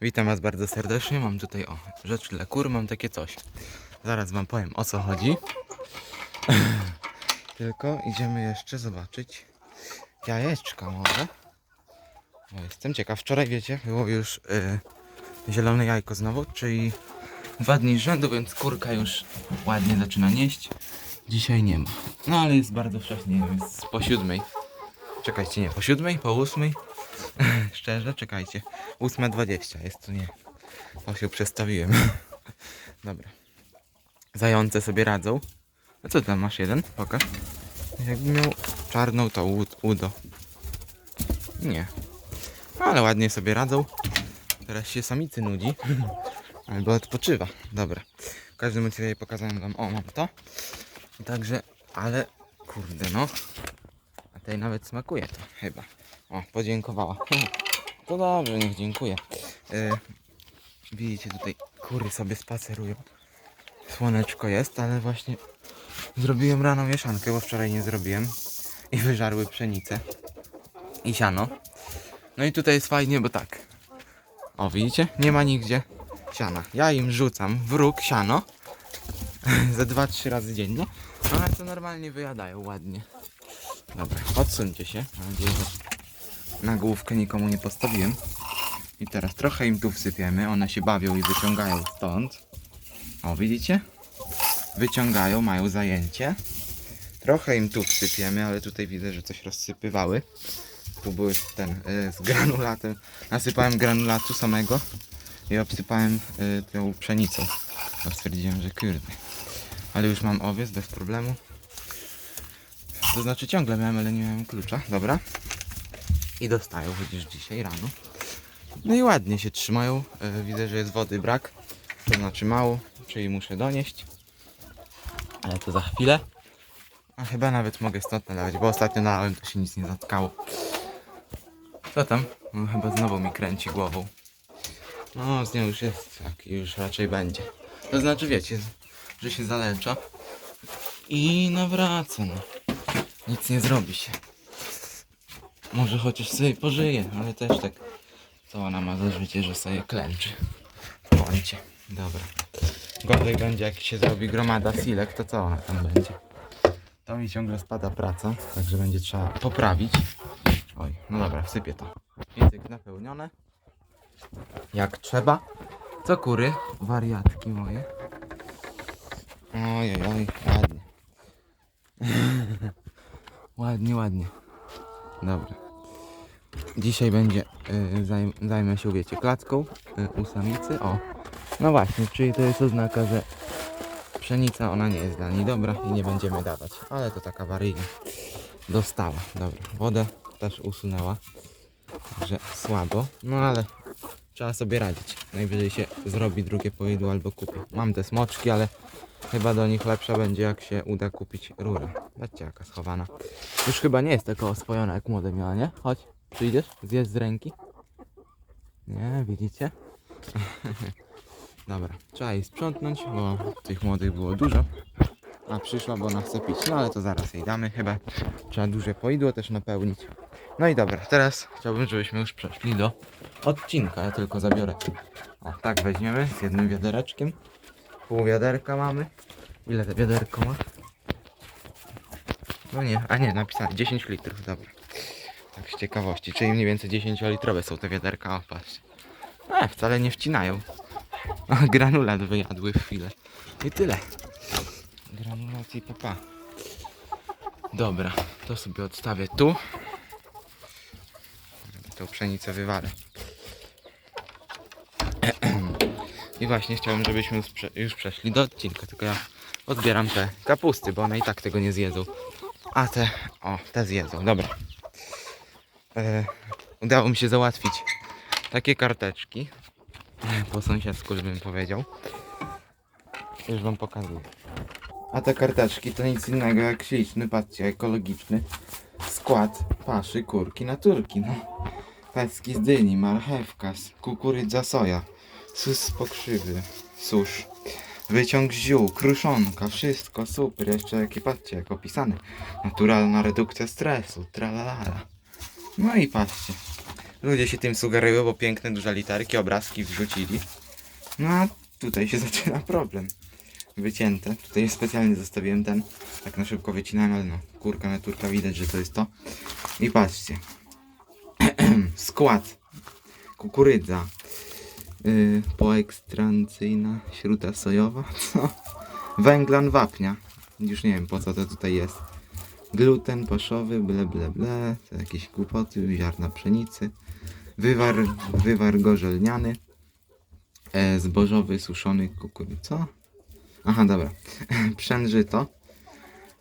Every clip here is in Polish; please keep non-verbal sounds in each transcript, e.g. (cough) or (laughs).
Witam Was bardzo serdecznie. Mam tutaj o rzecz dla kur, mam takie coś. Zaraz Wam powiem o co chodzi. (laughs) Tylko idziemy jeszcze zobaczyć jajeczka może. O, jestem ciekaw. Wczoraj wiecie, było już y, zielone jajko znowu, czyli dwa dni rzędu, więc kurka już ładnie zaczyna nieść. Dzisiaj nie ma. No ale jest bardzo wcześnie, jest po siódmej. Czekajcie, nie, po siódmej, po ósmej. (laughs) Szczerze, czekajcie. 8.20 jest tu nie. O się przestawiłem. (laughs) Dobra. Zające sobie radzą. A co tam masz jeden? Pokaż. Jakby miał czarną to udo. Nie. Ale ładnie sobie radzą. Teraz się samicy nudzi. (laughs) Albo odpoczywa. Dobra. W każdym razie pokazałem wam. O, mam to. Także, ale kurde no. A tej nawet smakuje to chyba. O, podziękowała. (laughs) To dobrze, niech dziękuję. E, widzicie tutaj kury sobie spacerują. Słoneczko jest, ale właśnie zrobiłem rano mieszankę, bo wczoraj nie zrobiłem. I wyżarły pszenicę. I siano. No i tutaj jest fajnie, bo tak. O, widzicie? Nie ma nigdzie siana. Ja im rzucam w róg siano. (laughs) Ze 2-3 razy dziennie. Ale to normalnie wyjadają ładnie. Dobra, odsuńcie się. Mam nadzieję, że na główkę nikomu nie postawiłem. I teraz trochę im tu wsypiemy. One się bawią i wyciągają stąd. O, widzicie? Wyciągają, mają zajęcie. Trochę im tu wsypiemy, ale tutaj widzę, że coś rozsypywały. Tu były ten y, z granulatem. Nasypałem granulatu samego i obsypałem y, tą pszenicą. Bo stwierdziłem, że kurde. Ale już mam owiec bez problemu. To znaczy ciągle miałem, ale nie miałem klucza. Dobra. I dostają, chociaż dzisiaj rano. No i ładnie się trzymają. E, widzę, że jest wody brak. To znaczy mało, czyli muszę donieść. Ale to za chwilę. A chyba nawet mogę stąd nalewać, bo ostatnio nalałem, to się nic nie zatkało. Co tam? No, chyba znowu mi kręci głową. No, z nią już jest tak, i już raczej będzie. To znaczy, wiecie, że się zalecza i nawraca, no. Nic nie zrobi się. Może chociaż sobie pożyje, ale też tak. Co ona ma za życie, że sobie klęczy kącie. Dobra. Gorzej będzie jak się zrobi gromada silek, to co ona tam będzie? To mi ciągle spada praca, także będzie trzeba poprawić. Oj, no dobra, wsypię to. Język napełnione. Jak trzeba. Co kury? Wariatki moje. Oj, oj, oj, ładnie. (laughs) ładnie, ładnie. Dobra. Dzisiaj będzie, y, zajm, zajmę się, wiecie, klatką y, u samicy. O, no właśnie, czyli to jest oznaka, że pszenica ona nie jest dla niej dobra i nie będziemy dawać. Ale to taka awaryjna. Dostała, dobra. Wodę też usunęła. Także słabo, no ale trzeba sobie radzić. Najwyżej się zrobi drugie pojedło albo kupi. Mam te smoczki, ale chyba do nich lepsza będzie jak się uda kupić rurę. Zobaczcie jaka schowana. Już chyba nie jest taka oswojona jak młode miała, nie? Chodź, przyjdziesz? Zjedz z ręki? Nie, widzicie? (laughs) Dobra, trzeba jej sprzątnąć, bo tych młodych było dużo. A przyszła, bo ona chce pić. No ale to zaraz jej damy. Chyba trzeba duże poidło też napełnić. No i dobra, teraz chciałbym, żebyśmy już przeszli do odcinka. Ja tylko zabiorę. O, tak weźmiemy z jednym wiadereczkiem. Pół wiaderka mamy. Ile to wiaderko ma? No nie, a nie, napisane 10 litrów, dobra. Tak z ciekawości, czyli mniej więcej 10 litrowe są te wiaderka, o patrzcie. E, wcale nie wcinają. Granulat wyjadły w chwilę. I tyle. Granulacji papa. Dobra, to sobie odstawię tu. Tą pszenicę wywalę. (clears throat) I właśnie chciałem, żebyśmy już przeszli do odcinka, tylko ja odbieram te kapusty, bo one i tak tego nie zjedzą. A te, o, te zjedzą, dobra. E, udało mi się załatwić takie karteczki. Po sąsiedzku, żebym powiedział. Już wam pokazuję. A te karteczki to nic innego jak śliczny, patrzcie, ekologiczny skład paszy kurki naturki, no. Pecki z dyni, marchewka, kukurydza soja, sus z pokrzywy, susz, wyciąg z ziół, kruszonka, wszystko super, jeszcze jakie patrzcie, jak opisane. Naturalna redukcja stresu, tralalala. No i patrzcie, Ludzie się tym sugerują, bo piękne, duże literki, obrazki wrzucili. No a tutaj się (laughs) zaczyna problem. Wycięte. Tutaj specjalnie zostawiłem ten. Tak na szybko wycinałem, ale no, kurka naturka widać, że to jest to. I patrzcie. (clears throat) Skład. Kukurydza. Yy, poekstrancyjna śruta sojowa. (laughs) Co? Węglan wapnia. Już nie wiem po co to tutaj jest. Gluten paszowy, ble ble ble. To jakieś głupoty, ziarna pszenicy. Wywar, wywar gorzelniany. E, zbożowy suszony kukurydza. Aha, dobra. (laughs) Przężyto.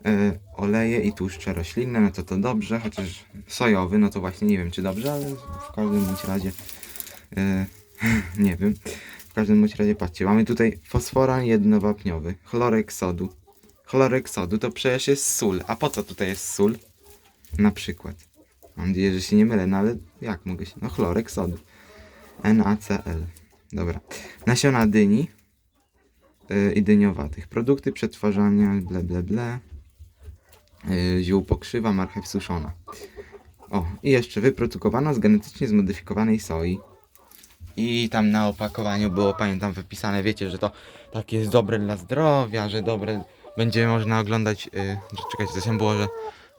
E, oleje i tłuszcze roślinne, no to to dobrze, chociaż sojowy, no to właśnie nie wiem czy dobrze, ale w każdym bądź razie e, (laughs) nie wiem. W każdym bądź razie patrzcie, mamy tutaj fosforan jednowapniowy, chlorek sodu. Chlorek sodu to przecież jest sól, a po co tutaj jest sól? Na przykład. Mam nadzieję, że się nie mylę, no ale jak mogę się... No chlorek sodu. NaCl. Dobra. Nasiona dyni yy, i dyniowatych. Produkty przetwarzania, ble ble ble. Yy, ziół pokrzywa, marchew suszona. O, i jeszcze wyprodukowano z genetycznie zmodyfikowanej soi. I tam na opakowaniu było, pamiętam, wypisane, wiecie, że to takie jest dobre dla zdrowia, że dobre będzie można oglądać, yy, czekajcie, coś tam było, że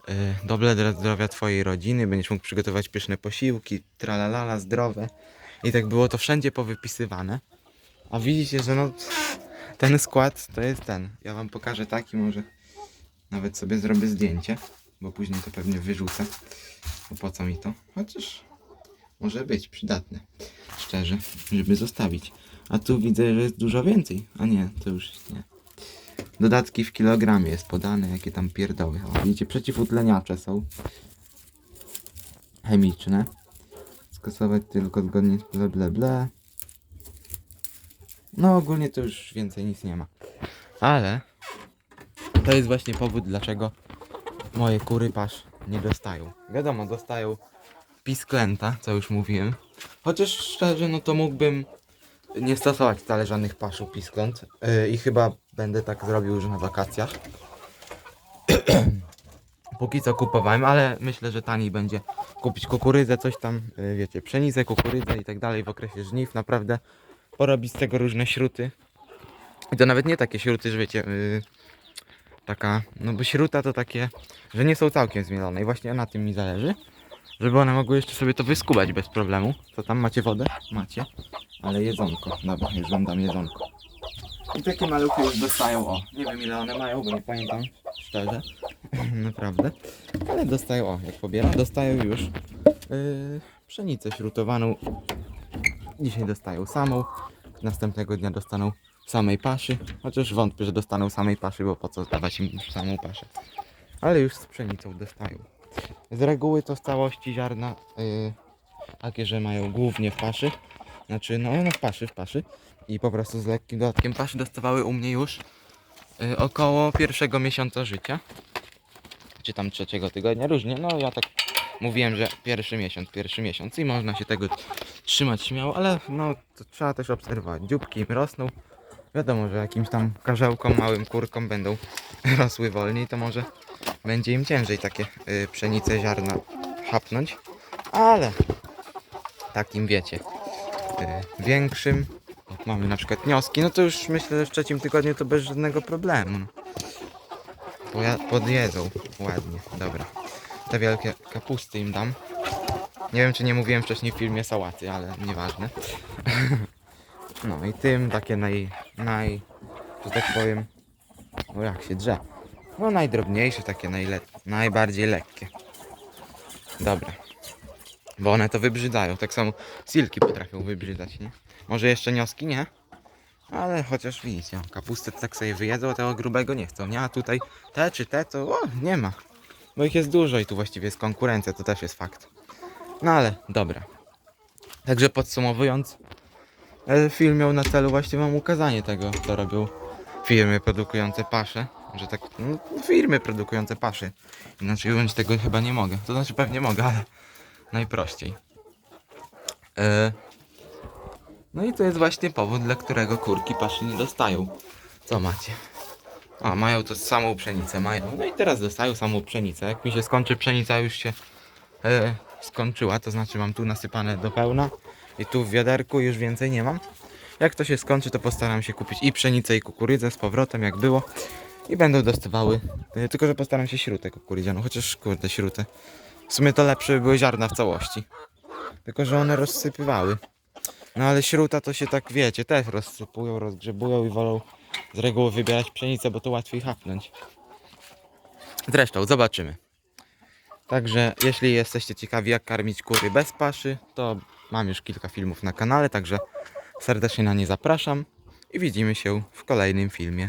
yy, dobre dla zdrowia twojej rodziny, będziesz mógł przygotować pyszne posiłki, tralalala, zdrowe. I tak było to wszędzie powypisywane. A widzicie, że no ten skład to jest ten. Ja wam pokażę taki, może nawet sobie zrobię zdjęcie, bo później to pewnie wyrzucę. Bo po co mi to? Chociaż może być przydatne. Szczerze, żeby zostawić. A tu widzę, że jest dużo więcej. A nie, to już nie. Dodatki w kilogramie jest podane, jakie tam pierdoły. O, widzicie, przeciwutleniacze są. Chemiczne. Skasować tylko zgodnie z ble ble ble. No ogólnie to już więcej nic nie ma. Ale to jest właśnie powód, dlaczego moje kury pasz nie dostają. Wiadomo, dostają pisklęta, co już mówiłem. Chociaż szczerze, no to mógłbym nie stosować wcale żadnych paszu piskląt. Yy, I chyba będę tak zrobił już na wakacjach. (clears throat) Póki co kupowałem, ale myślę, że taniej będzie kupić kukurydzę, coś tam, yy, wiecie, pszenicę, kukurydzę i tak dalej w okresie żniw. Naprawdę porobić z tego różne śruty. I to nawet nie takie śruty, że wiecie, yy, taka, no bo śruta to takie, że nie są całkiem zmielone i właśnie na tym mi zależy. Żeby one mogły jeszcze sobie to wyskubać bez problemu. Co tam macie wodę? Macie. Ale jedzonko. Dobra, już wam dam jedzonko. I takie maluchy już dostają, o. Nie wiem ile one mają, bo nie pamiętam. Szczerze. (laughs) Naprawdę. Ale dostają, o, jak pobieram, dostają już yy, pszenicę śrutowaną. Dzisiaj dostają samą. Następnego dnia dostaną samej paszy. Chociaż wątpię, że dostaną samej paszy, bo po co dawać im samą paszę. Ale już z pszenicą dostają. Z reguły to w całości ziarna yy, takie, że mają głównie w paszy. Znaczy, no, no w paszy, w paszy. I po prostu z lekkim dodatkiem paszy dostawały u mnie już yy, około pierwszego miesiąca życia. Czy tam trzeciego tygodnia, różnie. No ja tak mówiłem, że pierwszy miesiąc, pierwszy miesiąc i można się tego trzymać śmiało, ale no trzeba też obserwować. Dzióbki im rosną. Wiadomo, że jakimś tam karzełkom, małym kurkom będą (laughs) rosły wolniej, to może będzie im ciężej takie y, pszenice, ziarna chapnąć, ale takim wiecie, y, większym, jak mamy na przykład wnioski, no to już myślę, że w trzecim tygodniu to bez żadnego problemu. no. Podjedzą ładnie, dobra. Te wielkie kapusty im dam. Nie wiem, czy nie mówiłem wcześniej w filmie sałaty, ale nieważne. (laughs) No i tym takie naj, naj, że tak powiem, o jak się drze. No najdrobniejsze, takie najle najbardziej lekkie. Dobra. Bo one to wybrzydają. Tak samo silki potrafią wybrzydać, nie? Może jeszcze nioski nie? Ale chociaż widzicie, o, kapustę tak sobie wyjedzą, tego grubego nie chcą, nie? A tutaj te czy te to o, nie ma. Bo ich jest dużo i tu właściwie jest konkurencja, to też jest fakt. No ale dobra. Także podsumowując, e, film miał na celu właśnie wam ukazanie tego, co robią firmy produkujące pasze. Że tak, no, firmy produkujące pasze. Inaczej ująć tego chyba nie mogę. To znaczy pewnie mogę, ale najprościej. E, no i to jest właśnie powód, dla którego kurki paszy nie dostają. Co macie? A, mają to samą pszenicę, mają. No i teraz dostają samą pszenicę. Jak mi się skończy pszenica, już się e, skończyła, to znaczy mam tu nasypane do pełna i tu w wiaderku już więcej nie mam. Jak to się skończy, to postaram się kupić i pszenicę i kukurydzę z powrotem, jak było. I będą dostawały. Y, Tylko, że postaram się śrutę kukurydzianą, chociaż kurde, śrutę. W sumie to lepsze by były ziarna w całości. Tylko, że one rozsypywały. No ale śruta to się tak, wiecie, też rozsypują, rozgrzebują i wolą z reguły wybierać pszenicę, bo to łatwiej hapnąć. Zresztą, zobaczymy. Także jeśli jesteście ciekawi jak karmić kury bez paszy, to mam już kilka filmów na kanale, także serdecznie na nie zapraszam i widzimy się w kolejnym filmie.